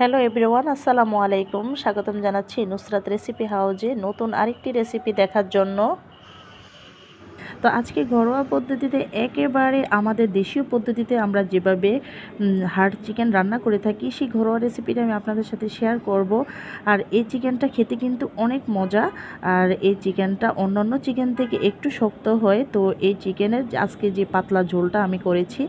Hello everyone, আসসালামু আলাইকুম। স্বাগতম জানাচ্ছি নুসরাত রেসিপি হাউজে নতুন আরেকটি রেসিপি দেখার জন্য। তো আজকে ঘরোয়া পদ্ধতিতে একেবারে আমাদের দেশীয় পদ্ধতিতে আমরা যেভাবে হার্ড চিকেন রান্না করে থাকি, সেই ঘরোয়া রেসিপিটা আমি আপনাদের সাথে শেয়ার করব। আর এই চিকেনটা খেতে কিন্তু অনেক মজা। আর এই চিকেনটা অন্যান্য চিকেন থেকে একটু শক্ত হয়। তো এই চিকেনের আজকে যে পাতলা ঝোলটা আমি করেছি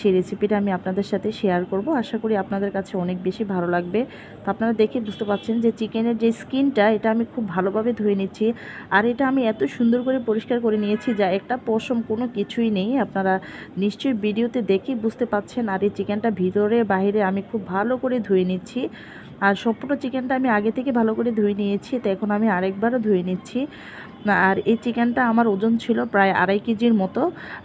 সেই রেসিপিটা আমি আপনাদের সাথে শেয়ার করব। আশা করি আপনাদের কাছে অনেক বেশি ভালো লাগবে। তো আপনারা দেখে বুঝতে পারছেন যে চিকেনের যে স্কিনটা এটা আমি খুব ভালোভাবে ধুয়ে নিচ্ছি। আর এটা আমি এত সুন্দর করে পরিষ্কার করে নিয়েছি যা একটা পশম কোনো কিছুই নেই। আপনারা নিশ্চয়ই ভিডিওতে দেখেই বুঝতে পাচ্ছেন আর এই চিকেনটা ভিতরে বাইরে আমি খুব ভালো করে ধুয়ে নিচ্ছি। আর সম্পূর্ণ চিকেনটা আমি আগে থেকে ভালো করে ধুয়ে নিয়েছি। তো এখন আমি আরেকবারও ধুয়ে নিচ্ছি। আর এই চিকেনটা আমার ওজন ছিল প্রায় আড়াই কেজির মতো।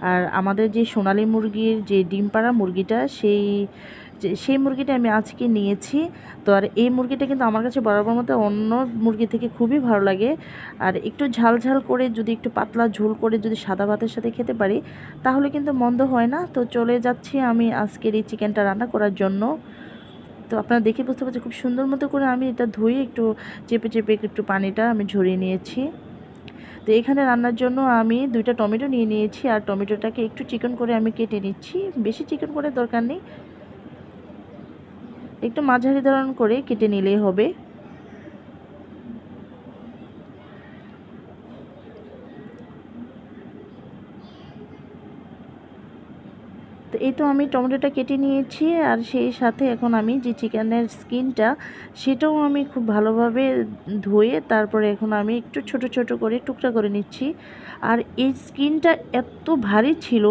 আর আমাদের যে সোনালি মুরগির যে ডিম পাড়া মুরগিটা, সেই সেই মুরগিটা আমি আজকে নিয়েছি। তো আর এই মুরগিটা কিন্তু আমার কাছে বরাবর মতো অন্য মুরগি থেকে খুবই ভালো লাগে। আর একটু ঝাল ঝাল করে যদি একটু পাতলা ঝোল করে যদি সাদা ভাতের সাথে খেতে পারি, তাহলে কিন্তু মন্দ হয় না। তো চলে যাচ্ছি আমি আজকের এই চিকেনটা রান্না করার জন্য। তো আপনারা দেখে বুঝতে পারছেন, খুব সুন্দর মতো করে আমি এটা ধুয়ে একটু চেপে চেপে একটু পানিটা আমি ঝরিয়ে নিয়েছি। তো এখানে রান্নার জন্য আমি দুইটা টমেটো নিয়ে নিয়েছি, আর টমেটোটাকে একটু চিকন করে আমি কেটে নিচ্ছি। বেশি চিকন করে দরকার নেই। একটু মাঝারি ধরন করে কেটে নিলেই হবে। এই তো আমি টমেটোটা কেটে নিয়েছি আর সেই সাথে এখন আমি যে চিকেনের স্কিনটা সেটাও আমি খুব ভালোভাবে ধুয়ে তারপরে এখন আমি একটু ছোট ছোট করে টুকরা করে নিচ্ছি। আর এই স্কিনটা এত ভারী ছিল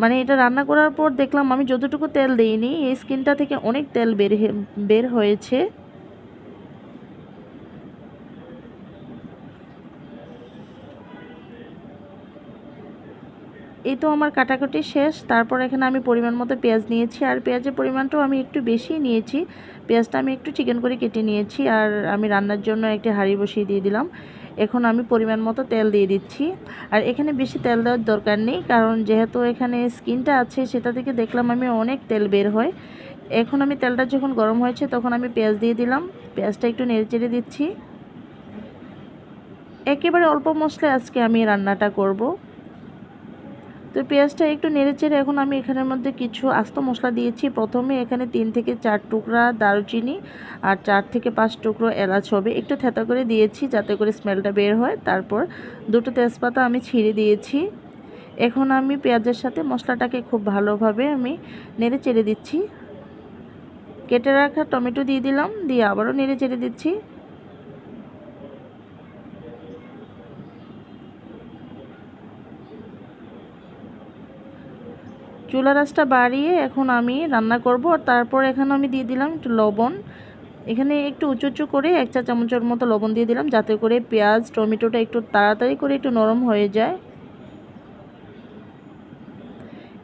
মানে এটা রান্না করার পর দেখলাম আমি যতটুকু তেল দিইনি, এই স্কিনটা থেকে অনেক তেল বের বের হয়েছে। এই তো আমার কাটাকুটি শেষ। তারপর এখানে আমি পরিমাণ মতো পেঁয়াজ নিয়েছি। আর পেঁয়াজের পরিমাণটাও আমি একটু বেশি নিয়েছি। পেঁয়াজটা আমি একটু চিকেন করে কেটে নিয়েছি আর আমি রান্নার জন্য একটি হাঁড়ি বসিয়ে দিয়ে দিলাম। এখন আমি পরিমাণ মতো তেল দিয়ে দিচ্ছি। আর এখানে বেশি তেল দেওয়ার দরকার নেই, কারণ যেহেতু এখানে স্কিনটা আছে, সেটা থেকে দেখলাম আমি অনেক তেল বের হয়। এখন আমি তেলটা যখন গরম হয়েছে, তখন আমি পেঁয়াজ দিয়ে দিলাম। পেঁয়াজটা একটু নেড়ে চেড়ে দিচ্ছি। একেবারে অল্প মশলায় আজকে আমি রান্নাটা করব। তো পেঁয়াজটা একটু নেড়ে চেড়ে এখন আমি এখানের মধ্যে কিছু আস্ত মশলা দিয়েছি। প্রথমে এখানে তিন থেকে চার টুকরা দারুচিনি আর চার থেকে পাঁচ টুকরো এলাচ হবে। একটু থেতা করে দিয়েছি যাতে করে স্মেলটা বের হয়। তারপর দুটো তেজপাতা আমি ছিঁড়ে দিয়েছি। এখন আমি পেঁয়াজের সাথে মশলাটাকে খুব ভালোভাবে আমি নেড়ে চেড়ে দিচ্ছি। কেটে রাখা টমেটো দিয়ে দিলাম, দিয়ে আবারও নেড়ে চেড়ে দিচ্ছি। চুলা রাসটা বাড়িয়ে এখন আমি রান্না করব। আর তারপর এখানে আমি দিয়ে দিলাম একটু লবণ। এখানে একটু উঁচু উঁচু করে এক চা চামচের মতো লবণ দিয়ে দিলাম যাতে করে পেঁয়াজ, টমেটোটা একটু তাড়াতাড়ি করে একটু নরম হয়ে যায়।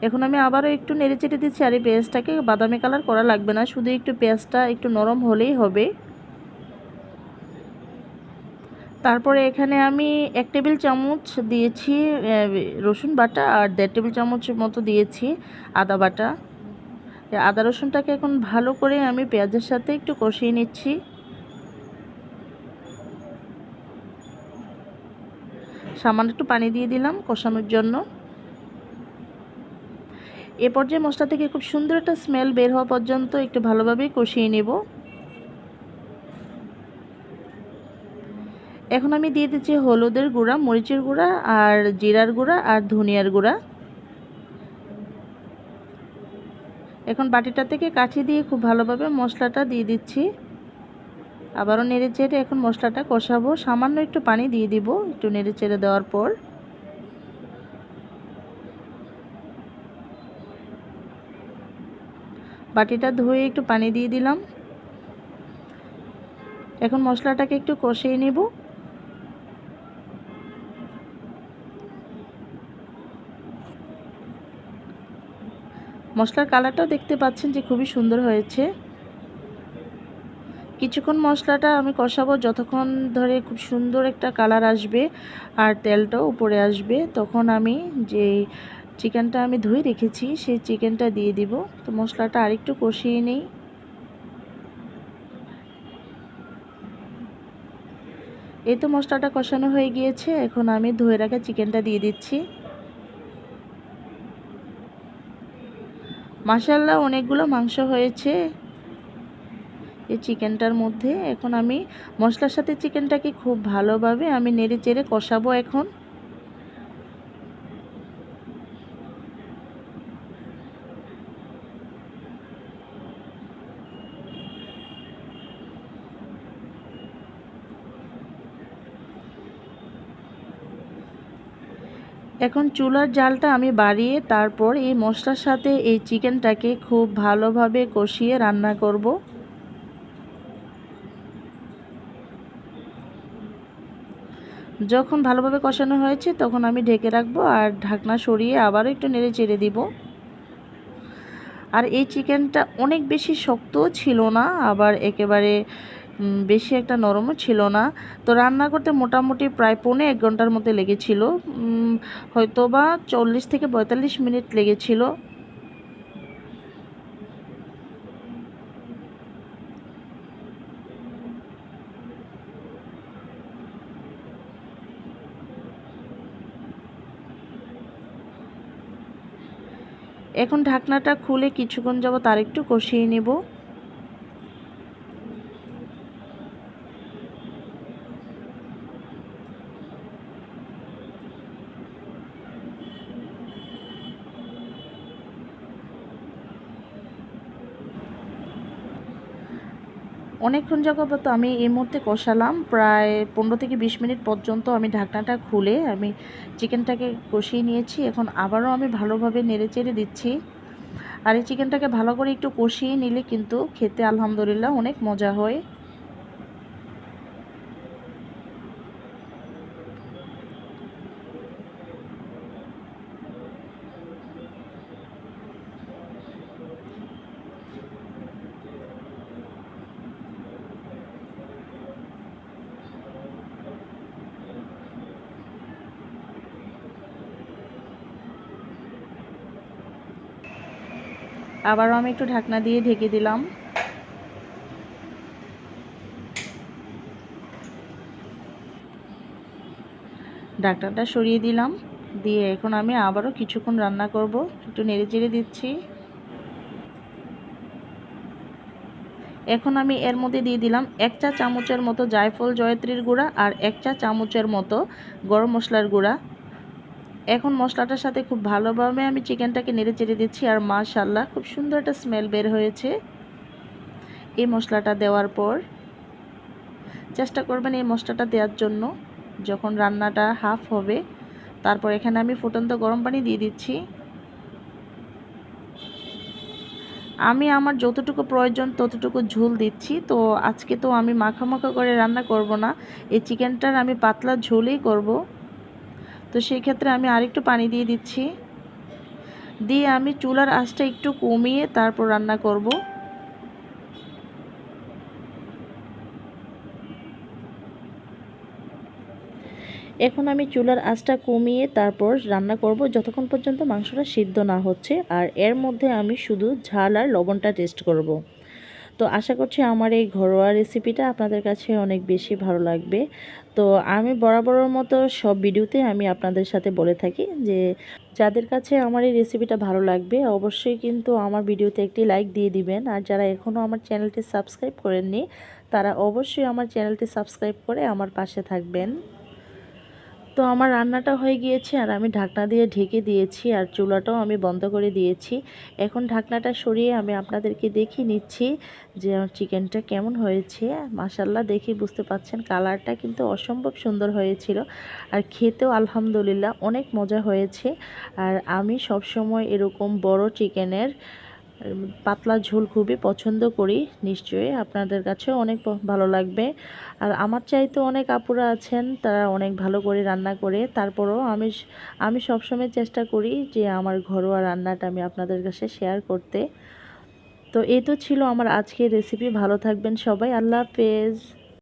এখন আমি আবারও একটু নেড়ে চেটে দিচ্ছি আর এই পেঁয়াজটাকে বাদামি কালার করা লাগবে না। শুধু একটু পেঁয়াজটা একটু নরম হলেই হবে। তারপরে এখানে আমি এক টেবিল চামচ দিয়েছি রসুন বাটা আর দেড় টেবিল চামচ মতো দিয়েছি আদা বাটা। আদা রসুনটাকে এখন ভালো করে আমি পেঁয়াজের সাথে একটু কষিয়ে নিচ্ছি। সামান্য একটু পানি দিয়ে দিলাম কষানোর জন্য। এ পর্যায়ে মশলা থেকে খুব সুন্দর একটা স্মেল বের হওয়া পর্যন্ত একটু ভালোভাবেই কষিয়ে নেব। এখন আমি দিয়ে দিচ্ছি হলুদের গুঁড়া, মরিচের গুঁড়া আর জিরার গুঁড়া আর ধনিয়ার গুঁড়া। এখন বাটিটা থেকে কাঠি দিয়ে খুব ভালোভাবে মশলাটা দিয়ে দিচ্ছি। আবারও নেড়ে চেড়ে এখন মশলাটা কষাবো। সামান্য একটু পানি দিয়ে দিব, একটু নেড়ে চেড়ে দেওয়ার পর। বাটিটা ধুয়ে একটু পানি দিয়ে দিলাম। এখন মশলাটাকে একটু কষিয়ে নেব। মশলার কালারটাও দেখতে পাচ্ছেন যে খুবই সুন্দর হয়েছে। কিছুক্ষণ মশলাটা আমি কষাবো, যতক্ষণ ধরে খুব সুন্দর একটা কালার আসবে আর তেলটাও উপরে আসবে, তখন আমি যে চিকেনটা আমি ধুয়ে রেখেছি, সেই চিকেনটা দিয়ে দিব। তো মশলাটা আরেকটু কষিয়ে নিই। এই তো মশলাটা কষানো হয়ে গিয়েছে, এখন আমি ধুয়ে রাখা চিকেনটা দিয়ে দিচ্ছি। মাসাল্লাহ অনেকগুলো মাংস হয়েছে এই চিকেনটার মধ্যে। এখন আমি মশলার সাথে চিকেনটাকে খুব ভালোভাবে আমি নেড়ে চেড়ে কষাবো এখন। এখন চুলার জালটা আমি বাড়িয়ে তারপর এই মশলার সাথে এই চিকেনটাকে খুব ভালোভাবে কষিয়ে রান্না করব। যখন ভালোভাবে কষানো হয়েছে তখন আমি ঢেকে রাখব আর ঢাকনা সরিয়ে আবারও একটু নেড়ে চেড়ে দিব। আর এই চিকেনটা অনেক বেশি শক্তও ছিল না, আবার একেবারে বেশি একটা নরমও ছিল না। তো রান্না করতে মোটামুটি প্রায় পৌনে এক ঘণ্টার মধ্যে লেগেছিল। হয়তো বা চল্লিশ থেকে পঁয়তাল্লিশ মিনিট লেগেছিল। এখন ঢাকনাটা খুলে কিছুক্ষণ যাব তার একটু কষিয়ে নেব। অনেকক্ষণ যাবত আমি এই মুহূর্তে কষালাম। প্রায় পনেরো থেকে বিশ মিনিট পর্যন্ত আমি ঢাকনাটা খুলে আমি চিকেনটাকে কষিয়ে নিয়েছি। এখন আবারও আমি ভালোভাবে নেড়ে চেড়ে দিচ্ছি। আর এই চিকেনটাকে ভালো করে একটু কষিয়ে নিলে কিন্তু খেতে আলহামদুলিল্লাহ অনেক মজা হয়। আবারও আমি একটু ঢাকনা দিয়ে ঢেকে দিলাম। ঢাকনাটা সরিয়ে দিলাম। দিয়ে এখন আমি আবারও কিছুক্ষণ রান্না করব। একটু নেড়ে চেড়ে দিচ্ছি। এখন আমি এর মধ্যে দিয়ে দিলাম এক চা চামচের মতো জায়ফল জয়ত্রীর গুঁড়া আর এক চা চামচের মতো গরম মশলার গুঁড়া। এখন মশলাটার সাথে খুব ভালোভাবে আমি চিকেনটাকে নেড়ে চেড়ে দিচ্ছি আর মাশাল্লাহ খুব সুন্দর একটা স্মেল বের হয়েছে। এই মশলাটা দেওয়ার পর চেষ্টা করবেন এই মশলাটা দেওয়ার জন্য। যখন রান্নাটা হাফ হবে, তারপর এখানে আমি ফুটন্ত গরম পানি দিয়ে দিচ্ছি। আমি আমার যতটুকু প্রয়োজন, ততটুকু ঝোল দিচ্ছি। তো আজকে তো আমি মাখা মাখা করে রান্না করব না, এই চিকেনটার আমি পাতলা ঝোলই করব। তো সেই ক্ষেত্রে আমি আরেকটু পানি দিয়ে দিচ্ছি। দিয়ে আমি চুলার আঁচটা একটু কমিয়ে তারপর রান্না করব। এখন আমি চুলার আঁচটা কমিয়ে তারপর রান্না করব যতক্ষণ পর্যন্ত মাংসটা সিদ্ধ না হচ্ছে। আর এর মধ্যে আমি শুধু ঝাল আর লবণটা টেস্ট করব। তো আশা করছি আমার এই ঘরোয়া রেসিপিটা আপনাদের কাছে অনেক বেশি ভালো লাগবে। তো আমি বরাবরের মতো সব ভিডিওতে আমি আপনাদের সাথে বলে থাকি যে, যাদের কাছে আমার এই রেসিপিটা ভালো লাগবে, অবশ্যই কিন্তু আমার ভিডিওতে একটি লাইক দিয়ে দিবেন। আর যারা এখনও আমার চ্যানেলটি সাবস্ক্রাইব করেননি, তারা অবশ্যই আমার চ্যানেলটি সাবস্ক্রাইব করে আমার পাশে থাকবেন। তো আমার রান্নাটা হয়ে গিয়েছে আর আমি ঢাকনা দিয়ে ঢেকে দিয়েছি আর চুলাটাও আমি বন্ধ করে দিয়েছি। এখন ঢাকনাটা সরিয়ে আমি আপনাদেরকে দেখিয়ে নিচ্ছি যে আমার চিকেনটা কেমন হয়েছে। মাসাল্লাহ দেখে বুঝতে পাচ্ছেন কালারটা কিন্তু অসম্ভব সুন্দর হয়েছিল আর খেতেও আলহামদুলিল্লাহ অনেক মজা হয়েছে। আর আমি সবসময় এরকম বড় চিকেনের পাতলা ঝোল খুবই পছন্দ করি, নিশ্চয়ই আপনাদের কাছে অনেক ভালো লাগবে। আর আমার চাইতে অনেক আপুরা আছেন, তারা অনেক ভালো করে রান্না করে। তারপরও আমি আমি সবসময় চেষ্টা করি যে আমার ঘরোয়া রান্নাটা আমি আপনাদের কাছে শেয়ার করতে। তো এই তো ছিল আমার আজকের রেসিপি ভালো থাকবেন সবাই। আল্লাহ হাফেজ।